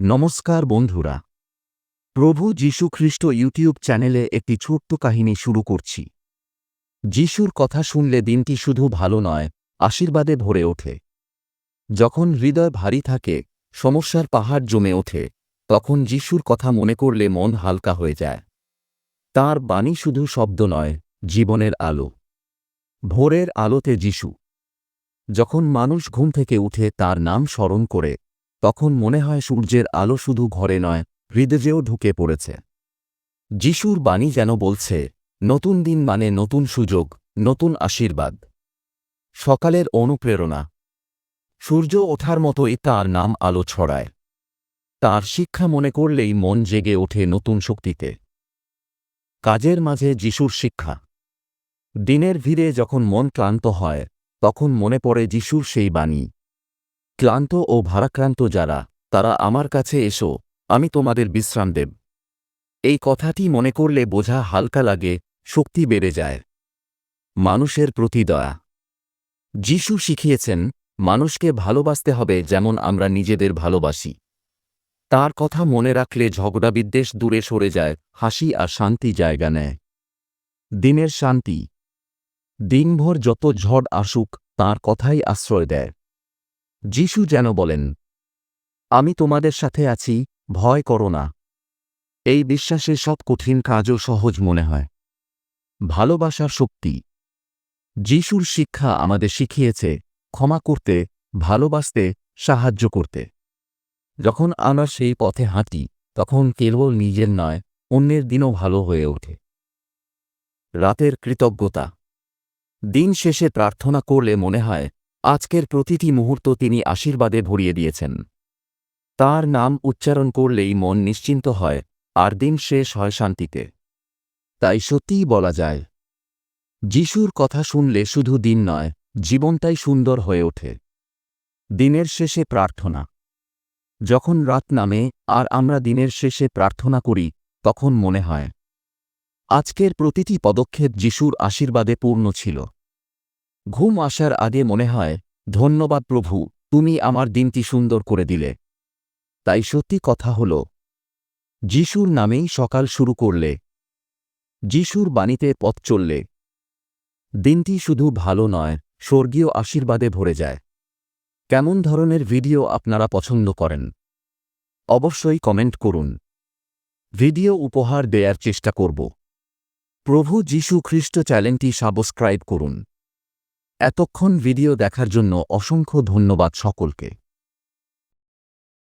নমস্কার বন্ধুরা। প্রভু যীশু খ্রিস্ট ইউটিউব চ্যানেলে একটি ছোট্ট কাহিনী শুরু করছি। যিশুর কথা শুনলে দিনটি শুধু ভালো নয়, আশীর্বাদে ভরে ওঠে। যখন হৃদয় ভারী থাকে, সমস্যার পাহাড় জমে ওঠে, তখন যিশুর কথা মনে করলে মন হালকা হয়ে যায়। তার বাণী শুধু শব্দ নয়, জীবনের আলো। ভোরের আলোতে যিশু। যখন মানুষ ঘুম থেকে উঠে তার নাম স্মরণ করে তখন মনে হয় সূর্যের আলো শুধু ঘরে নয়, হৃদয়েও ঢুকে পড়েছে। যিশুর বাণী যেন বলছে, নতুন দিন মানে নতুন সুযোগ, নতুন আশীর্বাদ। সকালের অনুপ্রেরণা। সূর্য ওঠার মতোই তার নাম আলো ছড়ায়। তার শিক্ষা মনে করলেই মন জেগে ওঠে নতুন শক্তিতে। কাজের মাঝে যিশুর শিক্ষা। দিনের ভিড়ে যখন মন ক্লান্ত হয়, তখন মনে পড়ে যিশুর সেই বাণী। ক্লান্ত ও ভারাক্রান্ত যারা, তারা আমার কাছে এসো, আমি তোমাদের বিশ্রাম দেব। এই কথাটি মনে করলে বোঝা হালকা লাগে, শক্তি বেড়ে যায়। মানুষের প্রতি দয়া। যিশু শিখিয়েছেন, মানুষকে ভালোবাসতে হবে যেমন আমরা নিজেদের ভালোবাসি। তার কথা মনে রাখলে ঝগড়া বিদ্বেষ দূরে সরে যায়, হাসি আর শান্তি জায়গা নেয়। দিনের শান্তি। দিনভর যত ঝড় আসুক, তার কথাই আশ্রয় দেয়। যিশু যেন বলেন, আমি তোমাদের সাথে আছি, ভয় করো না। এই বিশ্বাসে সব কঠিন কাজও সহজ মনে হয়। ভালোবাসার শক্তি। যিশুর শিক্ষা আমাদের শিখিয়েছে, ক্ষমা করতে, ভালোবাসতে, সাহায্য করতে। যখন আমরা সেই পথে হাঁটি, তখন কেবল নিজের নয়, অন্যের দিনও ভালো হয়ে ওঠে। রাতের কৃতজ্ঞতা। দিন শেষে প্রার্থনা করলে মনে হয় আজকের প্রতিটি মুহূর্ত তিনি আশীর্বাদে ভরিয়ে দিয়েছেন। তার নাম উচ্চারণ করলেই মন নিশ্চিন্ত হয়, আর দিন শেষ হয় শান্তিতে। তাই সত্যিই বলা যায়, যিশুর কথা শুনলে শুধু দিন নয়, জীবনটাই সুন্দর হয়ে ওঠে। দিনের শেষে প্রার্থনা। যখন রাত নামে, আর আমরা দিনের শেষে প্রার্থনা করি, তখন মনে হয়, আজকের প্রতিটি পদক্ষেপ যিশুর আশীর্বাদে পূর্ণ ছিল। ঘুম আসার আগে মনে হয়, ধন্যবাদ প্রভু, তুমি আমার দিনটি সুন্দর করে দিলে। তাই সত্যি কথা হল, যিশুর নামেই সকাল শুরু করলে, যিশুর বাণীতে পথ চললে, দিনটি শুধু ভালো নয়, স্বর্গীয় আশীর্বাদে ভরে যায়। কেমন ধরনের ভিডিও আপনারা পছন্দ করেন? অবশ্যই কমেন্ট করুন। ভিডিও উপহার দেয়ার চেষ্টা করব। প্রভু যীশু খ্রিস্ট চ্যানেলটি সাবস্ক্রাইব করুন। এতক্ষণ ভিডিও দেখার জন্য অসংখ্য ধন্যবাদ সকলকে।